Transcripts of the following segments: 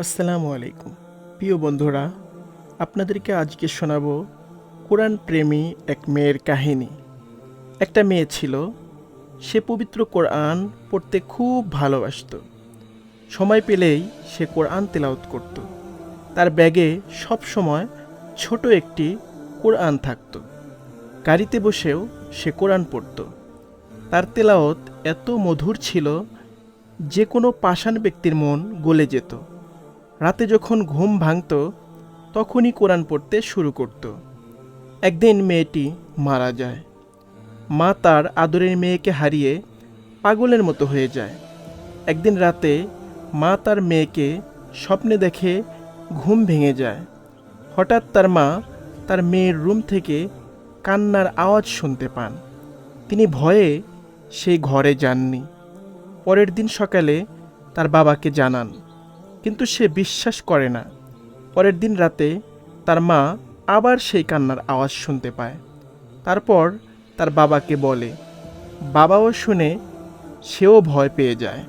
আসসালামু আলাইকুম। প্রিয় বন্ধুরা, আপনাদেরকে আজকে শোনাবো কোরআন প্রেমী এক মেয়ের কাহিনী। একটা মেয়ে ছিল, সে পবিত্র কোরআন পড়তে খুব ভালোবাসত। সময় পেলেই সে কোরআন তেলাওত করত। তার ব্যাগে সব সময় ছোট একটি কোরআন থাকত। গাড়িতে বসেও সে কোরআন পড়ত। তার তেলাওত এত মধুর ছিল, যে কোনো পাষাণ ব্যক্তির মন গলে যেত। রাতে যখন ঘুম ভাঙত, তখনই কোরআন পড়তে শুরু করত। একদিন মেয়েটি মারা যায়। মা তার আদরের মেয়েকে হারিয়ে পাগলের মতো হয়ে যায়। একদিন রাতে মা তার মেয়েকে স্বপ্নে দেখে ঘুম ভেঙে যায়। হঠাৎ তার মা তার মেয়ের রুম থেকে কান্নার আওয়াজ শুনতে পান। তিনি ভয়ে সেই ঘরে যাননি। পরের দিন সকালে তার বাবাকে জানান কিন্তু সে বিশ্বাস করে না। পরের দিন রাতে তার মা আবার সেই কান্নার আওয়াজ শুনতে পায়। তারপর তার বাবাকে বলে, বাবাও শুনে সেও ভয় পেয়ে যায়।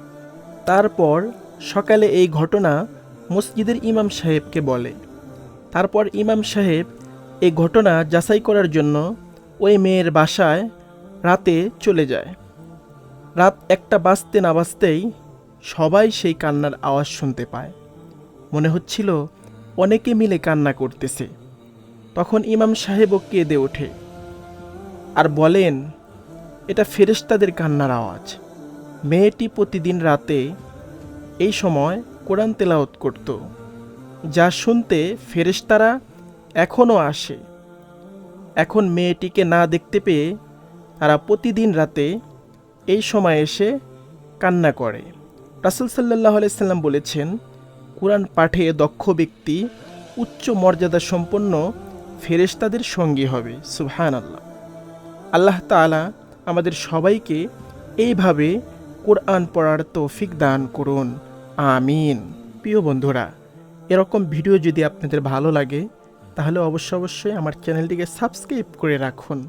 তারপর সকালে এই ঘটনা মসজিদের ইমাম সাহেবকে বলে। তারপর ইমাম সাহেব এই ঘটনা যাচাই করার জন্য ওই মেয়ের বাসায় রাতে চলে যায়। রাত একটা বাজতে না বাজতেই সবাই সেই কান্নার আওয়াজ শুনতে পায়। মনে হচ্ছিল অনেকে মিলে কান্না করতেছে। তখন ইমাম সাহেবও কেঁদে ওঠে আর বলেন, এটা ফেরেশতাদের কান্নার আওয়াজ। মেয়েটি প্রতিদিন রাতে এই সময় কোরআন তেলাওত করত, যা শুনতে ফেরেশতারা এখনও আসে। এখন মেয়েটিকে না দেখতে পেয়ে তারা প্রতিদিন রাতে এই সময় এসে কান্না করে। রাসুল সাল্লাহ আলাইসাল্লাম বলেছেন, কোরআন পাঠে দক্ষ ব্যক্তি উচ্চ মর্যাদা সম্পন্ন ফেরেশতাদের সঙ্গী হবে সুবহান আল্লাহ আল্লাহ তাআলা আমাদের সবাইকে এইভাবে কোরআন পড়ার তৌফিক দান করুন, আমিন। প্রিয় বন্ধুরা, এরকম ভিডিও যদি আপনাদের ভালো লাগে, তাহলে অবশ্য অবশ্যই আমার চ্যানেলটিকে সাবস্ক্রাইব করে রাখুন।